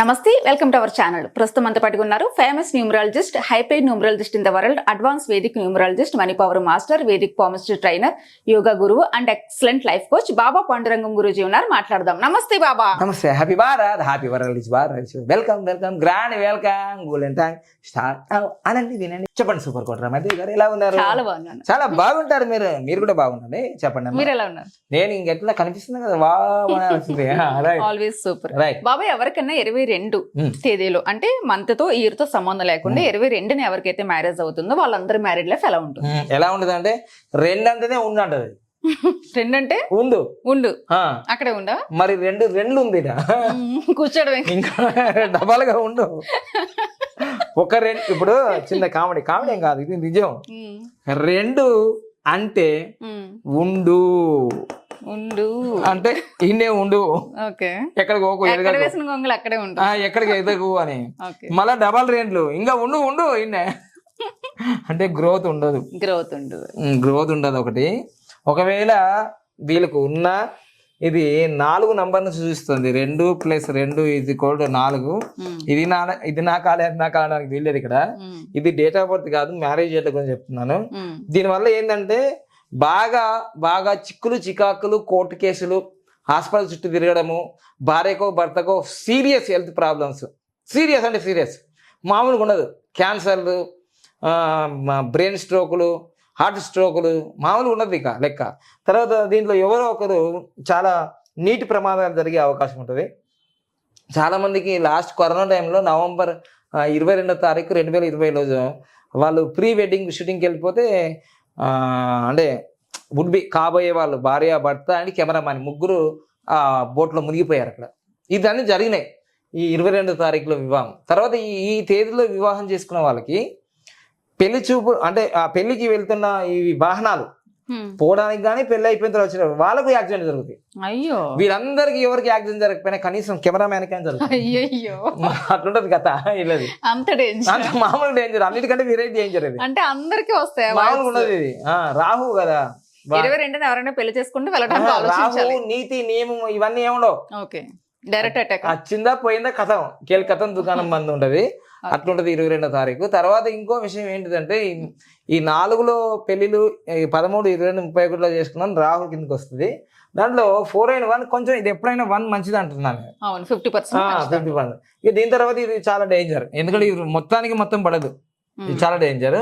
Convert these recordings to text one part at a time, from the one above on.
నమస్తే welcome to our channel. ప్రస్తుతం అంతా పట్టుకున్నారు famous numerologist high paid numerologist in the world advance Vedic numerologist money power master Vedic palmistry trainer yoga గురువు and excellent life coach Baba Pandurangam Guruji ఉన్నారు. మాట్లాడదాం. నమస్తే బాబా. నమస్తే. Happy Bharat happy world is Bharat welcome welcome grand welcome golden time start అనండి వినండి. చెప్పండి super కోట రమేష్ గారు ఎలా ఉన్నారు? చాలా బాగున్నాను. చాలా బాగుంటారు మీరు. మీరు కూడా బాగుండండి. చెప్పండి. మీరు ఎలా ఉన్నారు? నేను ఇంకెట్లా కనిపిస్తుంది కదా? Right always super right Baba ఎవరికైనా ఇరవై రెండు. తేదీలో. అంటే మంత్తో ఇయర్తో సంబంధం లేకుండా ఇరవై రెండుని ఎవరికైతే మ్యారేజ్ అవుతుందో వాళ్ళందరి మ్యారేడ్ లైఫ్ ఎలా ఉంటుంది? ఎలా ఉండదు అంటే రెండు అంటేనే ఉండు అంటది. రెండు అంటే ఉండు. ఉండు అక్కడే ఉండా? మరి రెండు రెండు ఉంది. కూర్చోడమే. ఇంకా డబాలుగా ఉండు. ఒక రెండు ఇప్పుడు చిన్న కామెడీ. కామెడీ ఏం కాదు ఇది నిజం. రెండు అంటే ఉండు. ఉండు. అంటే ఇన్నే ఉండు. ఓకే. ఎక్కడికి పోకు ఎక్కడ. వేసిన గొంగలు అక్కడే ఆ, ఎక్కడికి ఎదగు అని. మళ్ళా డబల్ రేంట్లు ఇంకా ఉండు ఉండు ఇన్నే అంటే గ్రోత్ ఉండదు. గ్రోత్ ఉండు. గ్రోత్ ఉండదు ఒకటి. ఒకవేళ వీళ్ళకు ఉన్న ఇది నాలుగు నంబర్ను సూచిస్తుంది. రెండు ప్లస్ రెండు ఇది కోడ్ నాలుగు. ఇది నా ఇది నా కాలే నా కాలే నాకు వీల్లేదు ఇక్కడ. ఇది డేట్ ఆఫ్ బర్త్ కాదు మ్యారేజ్ డేట్ గురించి చెప్తున్నాను. దీనివల్ల ఏంటంటే బాగా బాగా చిక్కులు చికాకులు కోర్టు కేసులు హాస్పిటల్ చుట్టూ తిరగడము భార్యకో భర్తకో సీరియస్ హెల్త్ ప్రాబ్లమ్స్. సీరియస్ అంటే సీరియస్. మామూలుగా ఉండదు. క్యాన్సర్లు బ్రెయిన్ స్ట్రోకులు హార్ట్ స్ట్రోకులు మామూలుగా ఉండదు ఇక లెక్క. తర్వాత దీంట్లో ఎవరో ఒకరు చాలా నీటి ప్రమాదాలు జరిగే అవకాశం ఉంటుంది. చాలామందికి లాస్ట్ కరోనా టైంలో నవంబర్ ఇరవై రెండో తారీఖు రెండు వేల ఇరవై రోజు వాళ్ళు ప్రీ వెడ్డింగ్ షూటింగ్కి వెళ్ళిపోతే అంటే వుడ్ బి కాబోయే వాళ్ళు భార్య భర్త అండ్ కెమెరామాన్ ముగ్గురు ఆ బోట్లో మునిగిపోయారు అక్కడ. ఇదన్నీ జరిగినాయి. ఈ ఇరవై రెండో తారీఖులో వివాహం. తర్వాత ఈ ఈ తేదీలో వివాహం చేసుకున్న వాళ్ళకి పెళ్ళి చూపు అంటే ఆ పెళ్ళికి వెళ్తున్న ఈ వాహనాలు పోవడానికి కానీ పెళ్ళి అయిపోయిన తర్వాత వచ్చిన వాళ్ళకు యాక్సిడెంట్ జరుగుతాయి. అయ్యో. వీళ్ళందరికీ ఎవరికి యాక్సిడెంట్ జరగకపోయినా కనీసం కెమెరామ్యాన్ కానీ జరుగుతుంది అట్లుంటది కథ వీళ్ళది అంత డేంజర్ మామూలు డేంజర్ అన్నిటికంటే వేరే డేంజర్ ఇది. అంటే అందరికి వస్తాయి మామూలుగా ఉండదు ఇది. రాహు కదా. ఇరవై రెండుని ఎవరైనా పెళ్ళి చేసుకుంటే వెళ్ళడానికి రాహు నీతి నియమం ఇవన్నీ ఏముండవు. ఓకే. డైరెక్ట్ అటాక్ వచ్చిందా పోయిందా కథం. కేల్ కథం దుకాణం బంద్ ఉంటది. అట్లుంటది ఇరవై రెండో తారీఖు. తర్వాత ఇంకో విషయం ఏంటిదంటే ఈ- నాలుగులో పెళ్ళిలు పదమూడు ఇరవై రెండు ముప్పై ఒకటిలో చేసుకున్నాను రాహు కిందకి వస్తుంది. దాంట్లో ఫోర్ అయిన వన్ కొంచెం ఇది ఎప్పుడైనా వన్ మంచిది అంటున్నాను నేను. అవును ఫిఫ్టీ పర్సెంట్ 50%. ఇక దీని తర్వాత ఇది చాలా డేంజర్. ఎందుకంటే ఇది మొత్తానికి మొత్తం పడదు. ఇది చాలా డేంజర్.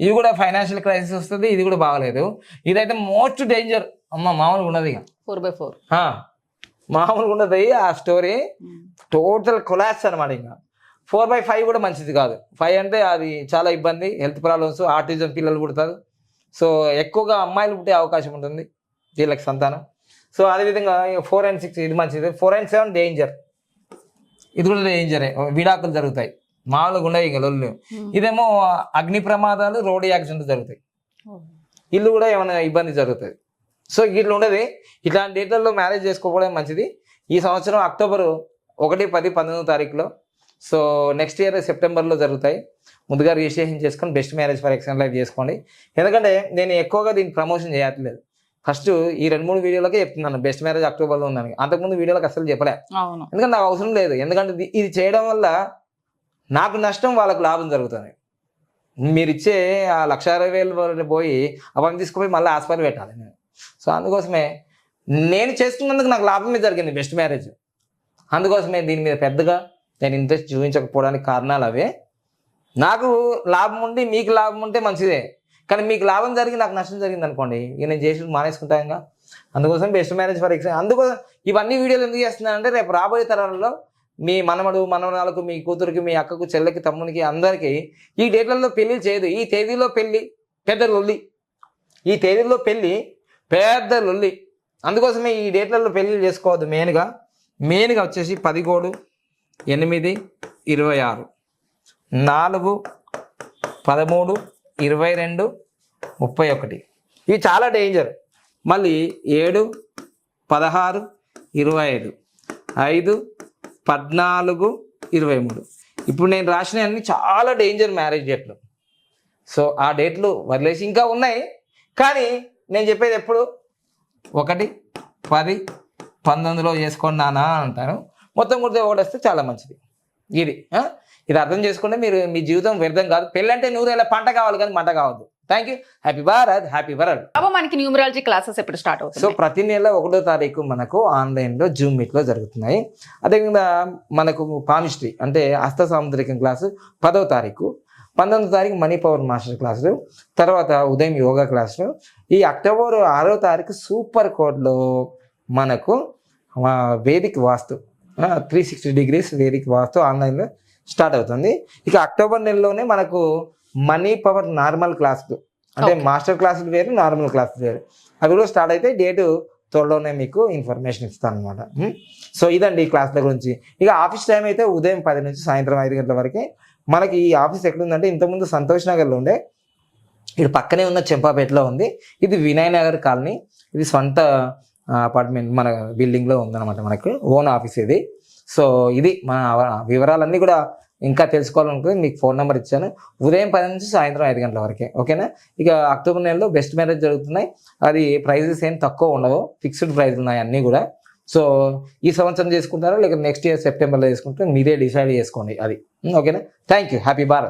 ఇది కూడా ఫైనాన్షియల్ క్రైసిస్ వస్తుంది ఇది కూడా బాగలేదు. ఇదైతే మోస్ట్ డేంజర్. అమ్మ మామూలుగా ఇక. Four by four. మామూలుగా ఉండదు ఆ స్టోరీ. టోటల్ కొలాప్స్ అనమాట ఇంకా. ఫోర్ బై ఫైవ్ కూడా మంచిది కాదు. ఫైవ్ అంటే అది చాలా ఇబ్బంది హెల్త్ ప్రాబ్లమ్స్ ఆర్టిజం పిల్లలు పుడతారు. సో ఎక్కువగా అమ్మాయిలు పుట్టే అవకాశం ఉంటుంది వీళ్ళకి సంతానం. సో అదేవిధంగా ఫోర్ అండ్ సిక్స్ ఇది మంచిది. Four and seven danger. ఇది కూడా డేంజరే. విడాకులు జరుగుతాయి. మామూలుగా ఉండవు ఇంకా లొల్లు. ఇదేమో అగ్ని ప్రమాదాలు రోడ్ యాక్సిడెంట్ జరుగుతాయి. ఇల్లు కూడా ఏమైనా ఇబ్బంది జరుగుతుంది సో ఇట్లా ఉండదు. ఇట్లాంటి డేట్లలో మ్యారేజ్ చేసుకోవడం మంచిది. ఈ సంవత్సరం అక్టోబర్ ఒకటి పది పంతొమ్మిదో తారీఖులో సో నెక్స్ట్ ఇయర్ సెప్టెంబర్లో జరుగుతాయి. ముందుగా రిజిస్ట్రేషన్ చేసుకొని బెస్ట్ మ్యారేజ్ ఫర్ ఎక్సన్ లైఫ్ చేసుకోండి. ఎందుకంటే నేను ఎక్కువగా దీన్ని ప్రమోషన్ చేయట్లేదు. ఫస్ట్ ఈ రెండు మూడు వీడియోలకే చెప్తున్నాను. బెస్ట్ మ్యారేజ్ అక్టోబర్లో ఉందని. అంతకుముందు వీడియోలకు అసలు చెప్పలే. ఎందుకంటే నాకు అవసరం లేదు. ఎందుకంటే ఇది- చేయడం వల్ల నాకు నష్టం వాళ్ళకు లాభం జరుగుతుంది. మీరు ఇచ్చే ఆ లక్ష అరవై వేలు వరకు పోయి అవన్నీ తీసుకుపోయి మళ్ళీ హాస్పిటల్ పెట్టాలి నేను. సో అందుకోసమే నేను చేసుకున్నందుకు నాకు లాభమే జరిగింది బెస్ట్ మ్యారేజ్ అందుకోసమే దీని మీద పెద్దగా నేను ఇంట్రెస్ట్ చూపించకపోవడానికి కారణాలు అవే. నాకు లాభం ఉండి మీకు లాభం ఉంటే మంచిదే. కానీ మీకు లాభం జరిగి నాకు నష్టం జరిగింది అనుకోండి. ఇక నేను చేసి మానేసుకుంటాను ఇంకా. అందుకోసం బెస్ట్ మ్యారేజ్ ఫర్ ఎగ్జాంపుల్ అందుకోసం ఇవన్నీ వీడియోలు ఎందుకు చేస్తున్నానంటే రేపు రాబోయే తరాలలో మీ మనమడు మనవరాలకు మీ కూతురికి మీ అక్కకు చెల్లెకి తమ్మునికి అందరికీ ఈ డేట్లలో పెళ్ళి చేయదు. ఈ తేదీలో పెళ్ళి పెద్ద లొల్లి. ఈ తేదీలో పెళ్ళి పెద్ద లొల్లి. అందుకోసమే ఈ డేట్లలో పెళ్ళిళ్ళు చేసుకోవద్దు. మెయిన్గా మెయిన్గా వచ్చేసి పదిహేడు ఎనిమిది ఇరవై ఆరు. నాలుగు పదమూడు ఇరవై రెండు ముప్పై ఒకటి. ఇవి చాలా డేంజర్ మళ్ళీ ఏడు పదహారు ఇరవై ఐదు. ఐదు పద్నాలుగు ఇరవై మూడు. ఇప్పుడు నేను రాసినవన్నీ చాలా డేంజర్ మ్యారేజ్ డేట్లు సో ఆ డేట్లు వదిలేసి ఇంకా ఉన్నాయి. కానీ నేను చెప్పేది ఎప్పుడు? ఒకటి పది పంతొమ్మిదిలో చేసుకోండి నానా అంటాను మొత్తం కుడితే వస్తే చాలా మంచిది. ఇది? ఇది అర్థం చేసుకుంటే మీరు మీ జీవితం వ్యర్థం కాదు. పెళ్ళంటే నూరేళ్ళ పంట కావాలి కానీ మంట కావద్దు. Thank you happy Bharat happy world Baba మనకి న్యూమరాలజీ క్లాసెస్ ఎప్పుడు స్టార్ట్ సో అవుతుంది ప్రతి నెల ఒకటో తారీఖు మనకు ఆన్లైన్లో జూమ్ మీట్లో జరుగుతున్నాయి. అదేవిధంగా మనకు పామిస్ట్రీ అంటే హస్త సాముద్రికం క్లాసు పదవ తారీఖు పంతొమ్మిదో తారీఖు మనీ పవర్ మాస్టర్ క్లాసులు తర్వాత ఉదయం యోగా క్లాసులు. ఈ అక్టోబర్ ఆరో తారీఖు సూపర్ కోడ్లో మనకు Vedic vastu three sixty degrees Vedic vastu ఆన్లైన్లో స్టార్ట్ అవుతుంది. ఇక అక్టోబర్ నెలలోనే మనకు మనీ పవర్ నార్మల్ క్లాసులు అంటే. మాస్టర్ క్లాసులు వేరు నార్మల్ క్లాసులు వేరు. అవి కూడా స్టార్ట్ అయితే డేటు త్వరలోనే మీకు ఇన్ఫర్మేషన్ ఇస్తాను అనమాట సో ఇదండి ఈ క్లాసుల గురించి. ఇక ఆఫీస్ టైం అయితే ఉదయం పది నుంచి సాయంత్రం ఐదు గంటల వరకే. మనకి ఈ ఆఫీస్ ఎక్కడుందంటే ఇంతకుముందు సంతోష్ నగర్లో ఉండే. ఇక్కడ పక్కనే ఉన్న చెంపాపేటలో ఉంది. ఇది వినయ్ నగర్ కాలనీ. ఇది సొంత అపార్ట్మెంట్ మన బిల్డింగ్లో ఉందన్నమాట మనకు ఓన్ ఆఫీస్ ఇది. సో ఇది మన వివరాలన్నీ కూడా ఇంకా తెలుసుకోవాలనుకుంటే మీకు ఫోన్ నెంబర్ ఇచ్చాను. ఉదయం పది నుంచి సాయంత్రం ఐదు గంటల వరకే ఓకేనా? ఇక అక్టోబర్ నెలలో బెస్ట్ మ్యారేజ్ జరుగుతున్నాయి. అది ప్రైజెస్ ఏం తక్కువ ఉండవు ఫిక్స్డ్ ప్రైస్ ఉన్నాయి అన్నీ కూడా. సో ఈ సంవత్సరం చేసుకుంటారా లేక నెక్స్ట్ ఇయర్ సెప్టెంబర్లో చేసుకుంటే మీరే డిసైడ్ చేసుకోండి అది. ఓకేనా? Thank you happy Bharat